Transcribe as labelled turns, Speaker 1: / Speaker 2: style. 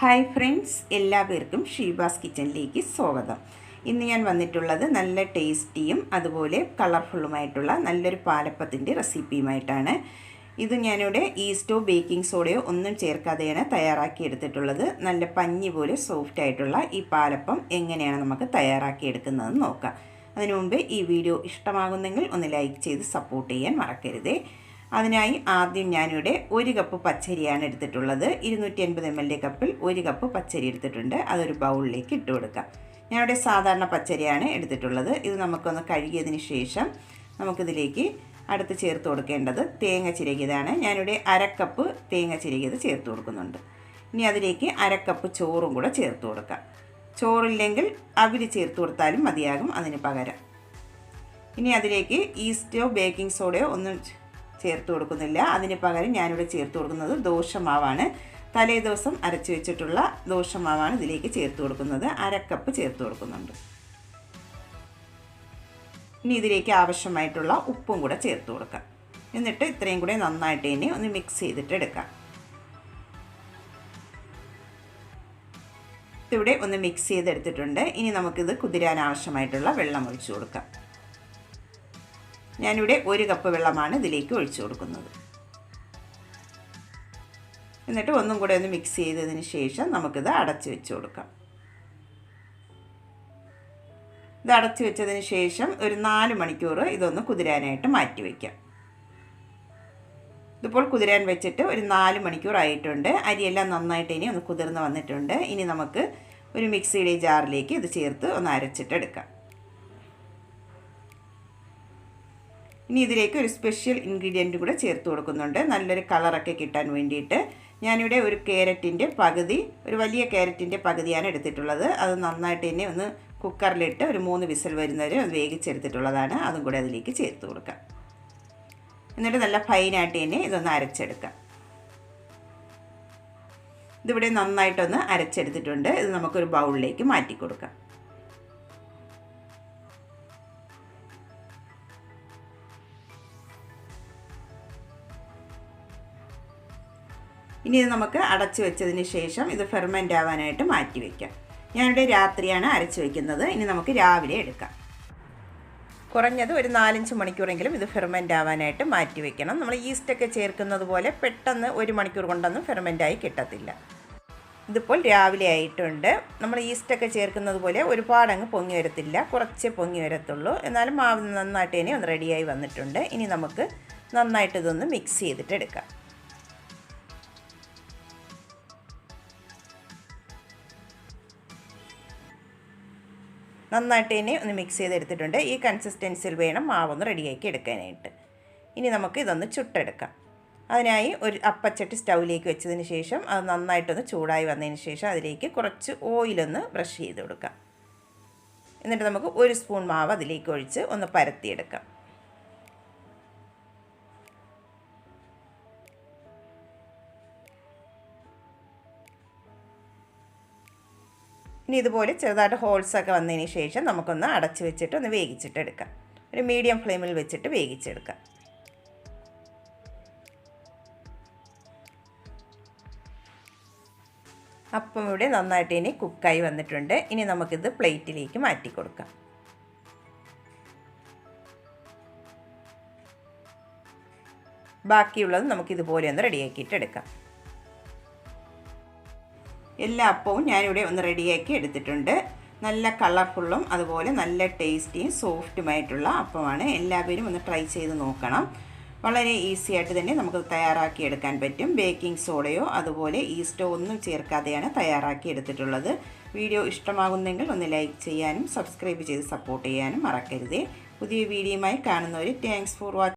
Speaker 1: Hi friends എല്ലാവർക്കും ഷീബാസ് കിച്ചണിലേക്ക് സ്വാഗതം. ഇന്ന് ഞാൻ വന്നിട്ടുള്ളത് നല്ല ടേസ്റ്റിയും അതുപോലെ കളർഫുള്ളുമായിട്ടുള്ള നല്ലൊരു പാലപ്പത്തിന്റെ റെസിപ്പിയുമായിട്ടാണ്. ഇത് ഞാനിവിടെ ഈസ്റ്റോ ബേക്കിംഗ് സോഡയോ ഒന്നും ചേർക്കാതെയാണ് തയ്യാറാക്കിയെടുത്തിട്ടുള്ളത് നല്ല പഞ്ഞി പോലെ സോഫ്റ്റ് ആയിട്ടുള്ള ഈ പാലപ്പം എങ്ങനെയാണ് നമുക്ക് തയ്യാറാക്കിയെടുക്കുന്നതെന്ന് നോക്കാം. അതിനു മുമ്പ് ഈ വീഡിയോ ഇഷ്ടമാകുന്നെങ്കിൽ ഒന്ന് ലൈക്ക് ചെയ്ത് സപ്പോർട്ട് ചെയ്യാൻ മറക്കരുതേ. അതിനായി ആദ്യം ഞാനിവിടെ ഒരു കപ്പ് പച്ചരിയാണ് എടുത്തിട്ടുള്ളത്. ഇരുന്നൂറ്റി എൺപത് എം എൽ കപ്പിൽ ഒരു കപ്പ് പച്ചരി എടുത്തിട്ടുണ്ട്. അതൊരു ബൗളിലേക്ക് ഇട്ട് കൊടുക്കാം. ഞാനിവിടെ സാധാരണ പച്ചരിയാണ് എടുത്തിട്ടുള്ളത്. ഇത് നമുക്കൊന്ന് കഴുകിയതിന് ശേഷം നമുക്കിതിലേക്ക് അടുത്ത് ചേർത്ത് കൊടുക്കേണ്ടത് തേങ്ങ ചിരകിയതാണ്. ഞാനിവിടെ അരക്കപ്പ് തേങ്ങ ചിരകിയത് ചേർത്ത് കൊടുക്കുന്നുണ്ട്. ഇനി അതിലേക്ക് അരക്കപ്പ് ചോറും കൂടെ ചേർത്ത് കൊടുക്കാം. ചോറില്ലെങ്കിൽ അവിൽ ചേർത്ത് കൊടുത്താലും മതിയാകും അതിന് പകരം. ഇനി അതിലേക്ക് ഈസ്റ്റോ ബേക്കിംഗ് സോഡയോ ഒന്നും ചേർത്ത് കൊടുക്കുന്നില്ല. അതിന് പകരം ഞാനിവിടെ ചേർത്ത് കൊടുക്കുന്നത് ദോശമാവാണ്. തലേ ദിവസം അരച്ച് വെച്ചിട്ടുള്ള ദോശമാവാണ് ഇതിലേക്ക് ചേർത്ത് കൊടുക്കുന്നത്. അരക്കപ്പ് ചേർത്ത് കൊടുക്കുന്നുണ്ട്. ഇനി ഇതിലേക്ക് ആവശ്യമായിട്ടുള്ള ഉപ്പും കൂടെ ചേർത്ത് കൊടുക്കാം. എന്നിട്ട് ഇത്രയും കൂടെ നന്നായിട്ട് ഇനി ഒന്ന് മിക്സ് ചെയ്തിട്ട് എടുക്കാം. ഇവിടെ ഒന്ന് മിക്സ് ചെയ്തെടുത്തിട്ടുണ്ട്. ഇനി നമുക്കിത് കുതിരാൻ ആവശ്യമായിട്ടുള്ള വെള്ളം ഒഴിച്ചു കൊടുക്കാം. ഞാനിവിടെ ഒരു കപ്പ് വെള്ളമാണ് ഇതിലേക്ക് ഒഴിച്ചു കൊടുക്കുന്നത്. എന്നിട്ട് ഒന്നും കൂടെ ഒന്ന് മിക്സ് ചെയ്തതിന് ശേഷം നമുക്കിത് അടച്ചു വെച്ച് കൊടുക്കാം. ഇത് അടച്ചു വെച്ചതിന് ശേഷം ഒരു നാല് മണിക്കൂർ ഇതൊന്ന് കുതിരാനായിട്ട് മാറ്റി വയ്ക്കാം ഇതിപ്പോൾ കുതിരാൻ വെച്ചിട്ട് ഒരു നാല് മണിക്കൂർ ആയിട്ടുണ്ട്. അരിയെല്ലാം നന്നായിട്ട് ഇനി ഒന്ന് കുതിർന്ന് വന്നിട്ടുണ്ട്. ഇനി നമുക്ക് ഒരു മിക്സിയുടെ ജാറിലേക്ക് ഇത് ചേർത്ത് ഒന്ന് അരച്ചിട്ടെടുക്കാം. ഇനി ഇതിലേക്ക് ഒരു സ്പെഷ്യൽ ഇൻഗ്രീഡിയന്റ് കൂടെ ചേർത്ത് കൊടുക്കുന്നുണ്ട്. നല്ലൊരു കളറൊക്കെ കിട്ടാൻ വേണ്ടിയിട്ട്. ഞാനിവിടെ ഒരു ക്യാരറ്റിന്റെ പകുതി ഒരു വലിയ ക്യാരറ്റിന്റെ പകുതിയാണ് എടുത്തിട്ടുള്ളത്. അത് നന്നായിട്ട് തന്നെ ഒന്ന് കുക്കറിലിട്ട് ഒരു മൂന്ന് വിസിൽ വരുന്നവരെ അത് വേവിച്ചെടുത്തിട്ടുള്ളതാണ്. അതും കൂടെ അതിലേക്ക് ചേർത്ത് കൊടുക്കാം. എന്നിട്ട് നല്ല ഫൈനായിട്ട് തന്നെ ഇതൊന്ന് അരച്ചെടുക്കാം. ഇതിവിടെ നന്നായിട്ടൊന്ന് അരച്ചെടുത്തിട്ടുണ്ട്. ഇത് നമുക്കൊരു ബൗളിലേക്ക് മാറ്റി കൊടുക്കാം. ഇനി ഇത് നമുക്ക് അടച്ചു വെച്ചതിന് ശേഷം ഇത് ഫെർമെന്റ് ആവാനായിട്ട് മാറ്റി വയ്ക്കാം ഞാനിവിടെ രാത്രിയാണ് അരച്ച് വയ്ക്കുന്നത് ഇനി നമുക്ക് രാവിലെ എടുക്കാം. കുറഞ്ഞത് ഒരു നാലഞ്ച് മണിക്കൂറെങ്കിലും ഇത് ഫെർമെന്റ് ആവാനായിട്ട് മാറ്റി വെക്കണം. നമ്മൾ ഈസ്റ്റൊക്കെ ചേർക്കുന്നത് പോലെ പെട്ടെന്ന് ഒരു മണിക്കൂർ കൊണ്ടൊന്നും ഫെർമെന്റായി കിട്ടത്തില്ല. ഇതിപ്പോൾ രാവിലെ ആയിട്ടുണ്ട്. നമ്മൾ ഈസ്റ്റൊക്കെ ചേർക്കുന്നത് പോലെ ഒരുപാട് അങ്ങ് പൊങ്ങി വരത്തില്ല. കുറച്ച് പൊങ്ങി വരത്തുള്ളൂ. എന്നാലും മാവ് നന്നായിട്ട് ഇനി ഒന്ന് റെഡിയായി വന്നിട്ടുണ്ട്. ഇനി നമുക്ക് നന്നായിട്ട് ഇതൊന്ന് മിക്സ് ചെയ്തിട്ട് എടുക്കാം. നന്നായിട്ട് ഇനി ഒന്ന് മിക്സ് ചെയ്തെടുത്തിട്ടുണ്ട്. ഈ കൺസിസ്റ്റൻസിയിൽ വേണം മാവൊന്ന് റെഡിയാക്കി എടുക്കാനായിട്ട്. ഇനി നമുക്ക് ഇതൊന്ന് ചുട്ടെടുക്കാം. അതിനായി ഒരു അപ്പച്ചട്ടി സ്റ്റൗവിലേക്ക് വെച്ചതിന് ശേഷം അത് നന്നായിട്ടൊന്ന് ചൂടായി വന്നതിന് ശേഷം അതിലേക്ക് കുറച്ച് ഓയിലൊന്ന് ബ്രഷ് ചെയ്ത് കൊടുക്കാം. എന്നിട്ട് നമുക്ക് ഒരു സ്പൂൺ മാവ് അതിലേക്ക് ഒഴിച്ച് ഒന്ന് പരത്തിയെടുക്കാം. ഇനി ഇതുപോലെ ചെറുതായിട്ട് ഹോൾസൊക്കെ വന്നതിന് ശേഷം നമുക്കൊന്ന് അടച്ചു വെച്ചിട്ട് ഒന്ന് വേവിച്ചിട്ട് എടുക്കാം ഒരു മീഡിയം ഫ്ലെയിമിൽ വെച്ചിട്ട് വേവിച്ചെടുക്കാം. അപ്പം ഇവിടെ നന്നായിട്ട് ഇനി കുക്കായി വന്നിട്ടുണ്ട്. ഇനി നമുക്കിത് പ്ലേറ്റിലേക്ക് മാറ്റി കൊടുക്കാം. ബാക്കിയുള്ളത് നമുക്കിതുപോലെ ഒന്ന് റെഡിയാക്കിയിട്ട് എടുക്കാം. എല്ലാ അപ്പവും ഞാനിവിടെ ഒന്ന് റെഡിയാക്കി എടുത്തിട്ടുണ്ട്. നല്ല കളർഫുള്ളും അതുപോലെ നല്ല ടേസ്റ്റിയും സോഫ്റ്റുമായിട്ടുള്ള അപ്പമാണ്. എല്ലാവരും ഒന്ന് ട്രൈ ചെയ്ത് നോക്കണം. വളരെ ഈസി ആയിട്ട് തന്നെ നമുക്ക് തയ്യാറാക്കി എടുക്കാൻ പറ്റും. ബേക്കിംഗ് സോഡയോ അതുപോലെ ഈസ്റ്റോ ഒന്നും ചേർക്കാതെയാണ് തയ്യാറാക്കി എടുത്തിട്ടുള്ളത്. വീഡിയോ ഇഷ്ടമാകുന്നെങ്കിൽ ഒന്ന് ലൈക്ക് ചെയ്യാനും സബ്സ്ക്രൈബ് ചെയ്ത് സപ്പോർട്ട് ചെയ്യാനും മറക്കരുതേ. പുതിയ വീഡിയോയുമായി കാണുന്നവർ താങ്ക്സ് ഫോർ വാച്ചിങ്